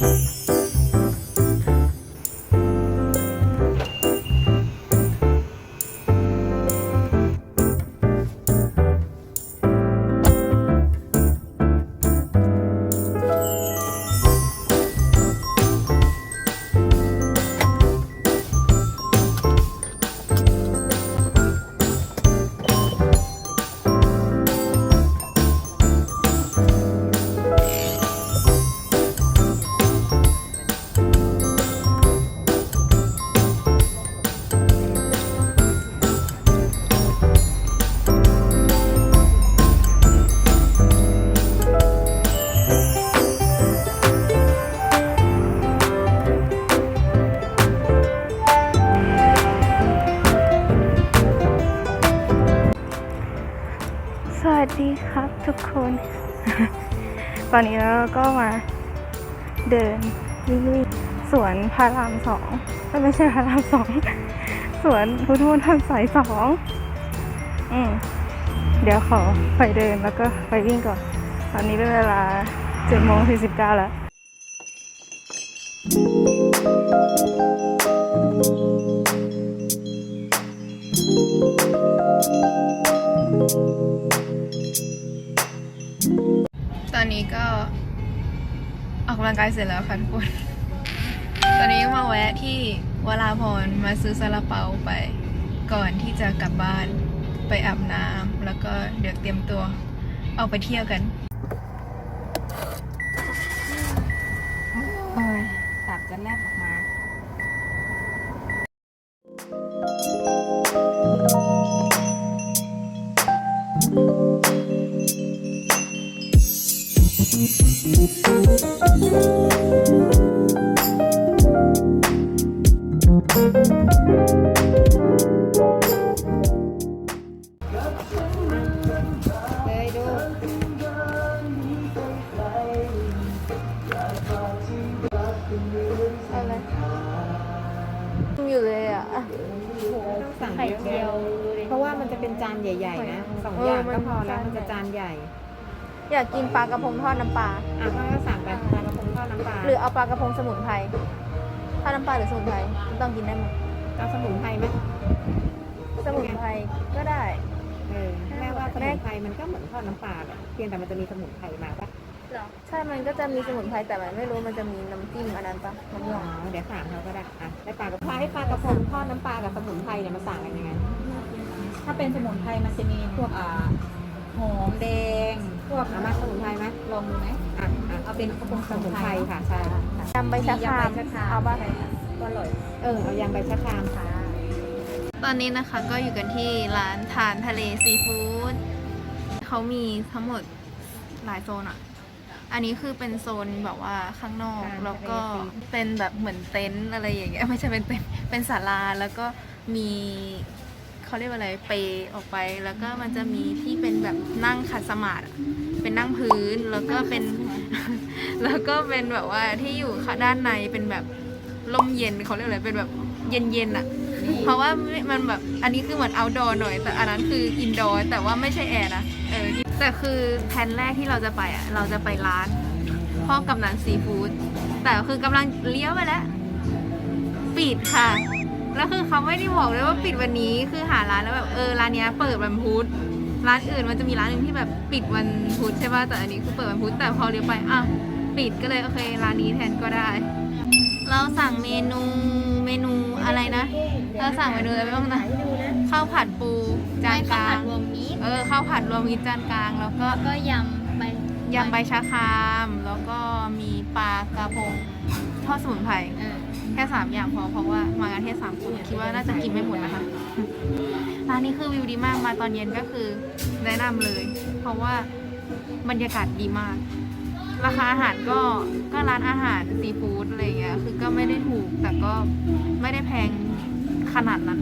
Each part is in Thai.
ส ตอนนี้เราก็มาเดินวิ่งสวนพระรามสองเอ้ยไม่ใช่พระรามสองสวนพุทธมณฑลสายสองอืมเดี๋ยวขอไปเดินแล้วก็ไปวิ่งก่อน ตอนนี้เป็นเวลาเจ็ดโมงสี่สิบเก้าแล้วต อนนี้ก็ออกกำลังกายเสร็จแล้วค่ะทุกคน ตอนนี้มาแวะที่วราพรมาซื้อซาลาเปาไป ก่อนที่จะกลับบ้านไปอาบน้ำแล้วก็เดี๋ยวเตรียมตัวออกไปเที่ยวกันโอ้ยตับจะแลบออกมา เลยดูอะไรอยู่เลยอะสั่งไข่เจียว เพราะว่ามันจะเป็นจานใหญ่ ๆ นะสองอย่างก็พอแล้วมันจะจานใหญ่ อยากกินปลากระพงทอดน้ำปลาอะเขาก็สั่งแบบปลากระพงทอดน้ำปลาหรือเอาปลากระพงสมุนไพรทอดน้ำปลาหรือสมุนไพรต้องกินได้หมดเอาสมุนไพรไหมสมุนไพรก็ได้ เออแม่ว่าสมุนไพรมันก็เหมือนทอดน้ำปลาแบบเพียงแต่มันจะมีสมุนไพรมาปะใช่ มันก็จะมีสมุนไพรแต่มันไม่รู้มันจะมีน้ำจิ้มอันนั้นปะน้ำหอ๋ยอองเดี๋ยวถามเขาก็ได้อะได้ปลากระพงให้ปลากระพงทอดน้ำปลากับสมุนไพรเนี่ยมันต่างกันยังไง ถ้าเป็นสมุนไพรมันจะมีพวกอ่าหอมแดง พวกเอามาสมุนไพรไหมลองดูไหมอะอะเอาเป็นกระพงสมุนไพรค่ะใช่ยำใบชะครามยำใบชะครามเอาปะก็อร่อยเออเอายำใบชะครามค่ะ ตอนนี้นะคะก็อยู่กันที่ร้านทานทะเลซีฟู้ดเขามีทั้งหมดหลายโซนอะอันนี้คือเป็นโซนแบบว่าข้างนอก ทานทะเล แล้วก็เป็นแบบเหมือนเต็นท์อะไรอย่างเงี้ยไม่ใช่เป็นเต็นท์เป็นศาลาแล้วก็มี เขาเรียกว่าอะไรเปออกไป แล้วก็มันจะมีที่เป็นแบบนั่งขัดสมาธิเป็นนั่งพื้นแล้วก็เป็น แล้วก็เป็นแบบว่าที่อยู่ข้างด้านในเป็นแบบลมเย็นเขาเรียกอะไรเป็นแบบเย็นๆอะ เพราะว่ามันแบบอันนี้คือเหมือน outdoor หน่อย แต่อันนั้นคือ indoor แต่ว่าไม่ใช่แอร์นะเออแต่คือแผนแรกที่เราจะไปอะเราจะไปร้านพ่อกำนันซีฟู้ดแต่คือกำลังเลี้ยวไปแล้ว ปิดค่ะ แล้วคือเขาไม่ได้บอกเลยว่าปิดวันนี้คือหาร้านแล้วแบบเออร้านเนี้ยเปิดวันพุธร้านอื่นมันจะมีร้านหนึ่งที่แบบปิดวันพุธใช่ป่ะแต่อันนี้คือเปิดวันพุธแต่พอเลี้ยวไปอะปิดก็เลยโอเคร้านนี้แทนก็ได้ เราสั่งเมนูเมนูอะไรนะ เราสั่งเมนูอะไรไปบ้างนะข้าวผัดปูจานกลางรวมมิตรเออข้าวผัดรวมมิตรจานกลาง แล้วก็แล้วก็ยำใบยำใบชะคราม แล้วก็มีปลากระพงทอดสมุนไพรเออ แค่สามอย่างพอเพราะว่ามางานแค่สามคนคิดว่าน่าจะกินไม่หมดนะคะร้านนี้คือวิวดีมากมาตอนเย็นก็คือแนะนำเลย เพราะว่าบรรยากาศดีมาก ราคาอาหารก็ก็ร้านอาหารซีฟู้ดอะไรอย่างเงี้ยคือก็ไม่ได้ถูกแต่ก็ไม่ได้แพงขนาดนั้น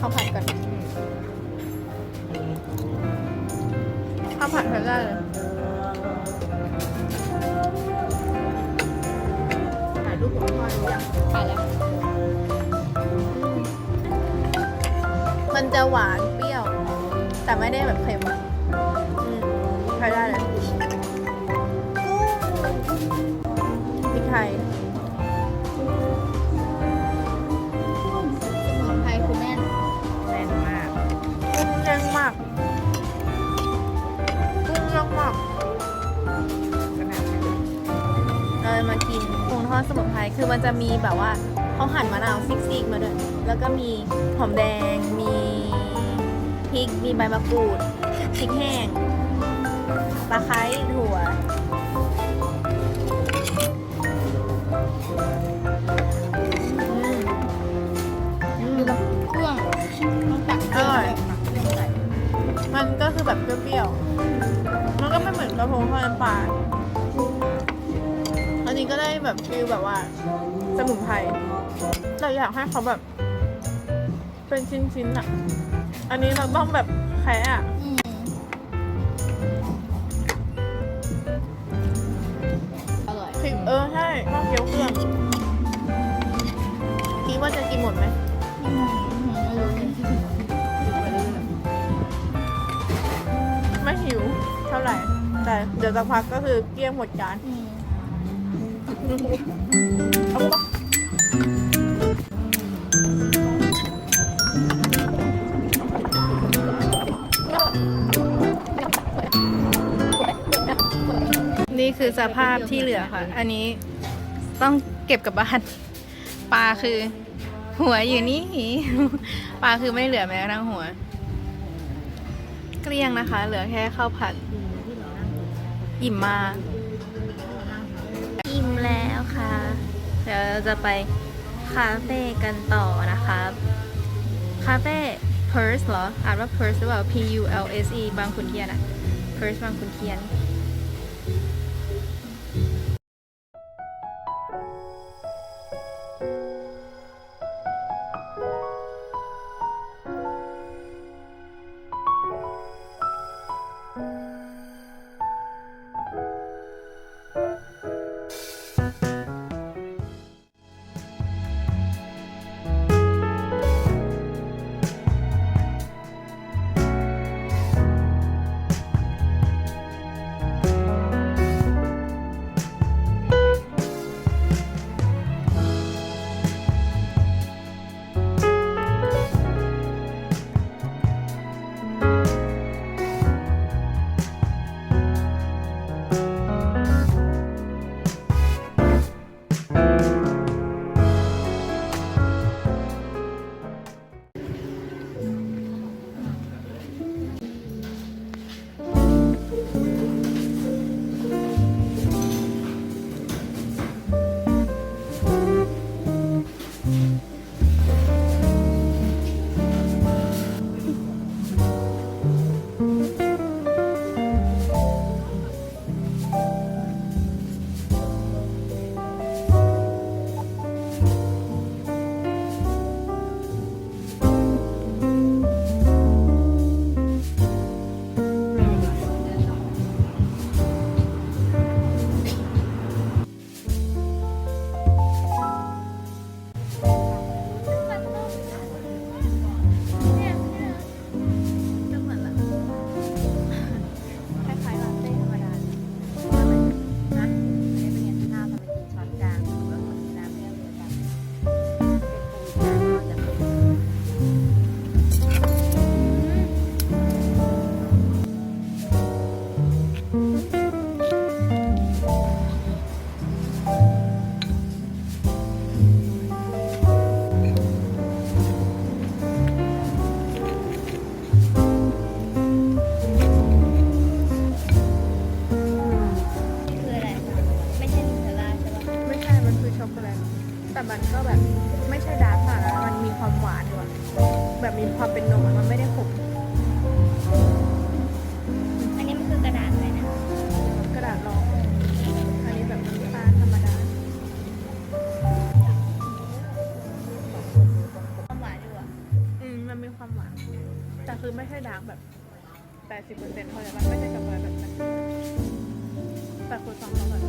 ข้าวผัดก่อนข้าวผัดใช้ได้เลยถ่ายรูปของพ่อดูยังถ่ายแล้ว มันจะหวานเปรี้ยว แต่ไม่ได้แบบเค็ม สมุนไพรคือมันจะมีแบบว่าเขาหั่นมะนาวซิกๆมาด้วยแล้วก็มีหอมแดง มีพริก มีใบมะกรูดพริกแห้งตะไคร้ถั่วอืมดูแบบเครื่องต้องตักอร่อยเครื่องใส่มันก็คือแบบเปรี้ยวๆมันก็ไม่เหมือนกระพงทอดน้ำปลาอั นนี้ก็ได้แบบฟิลแบบว่า สมุนไพรเราอยากให้เขาแบบ เป็นชิ้นๆอะอันนี้เราต้องแบบแคะอะอืมอร่อยพริกเออใช่ชอบเคี้ยวเครื่องคิดว่าจะกินหมดไหมอืมไม่รู้ไม่หิวเท่าไหร่ แต่เดี๋ยวสักพักก็คือเกลี้ยงหมดจาน อืมเอาปะ นี่คือสภาพที่เหลือค่ะ อันนี้ต้องเก็บกลับบ้าน ปลาคือ หัวอยู่นี่ ปลาคือไม่เหลือแม้กระทั่งหัว เกลี้ยงนะคะ เหลือแค่ข้าวผัด อิ่มมาก ดี๋ยวจะไปคาเฟ่กันต่อนะคะคาเฟ่ Purse เหรอ อ่านว่า Purse หรือเปล่า P U L S E บางขุนเทียนอะ Purse บางขุนเทียน คือไม่ใช่ดาร์กแบบ80%เซ็นต์เท่าไหร่มันไม่ใช่กาแฟแบบนั้นแต่คือสองเราแบบ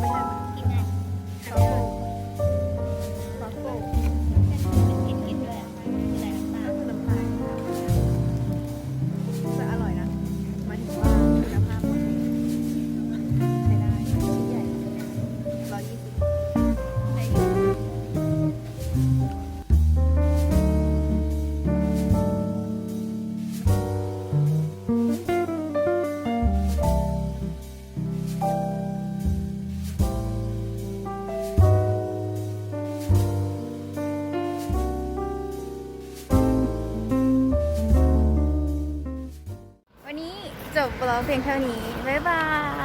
ไม่ใช่แบบกินไง จบเรา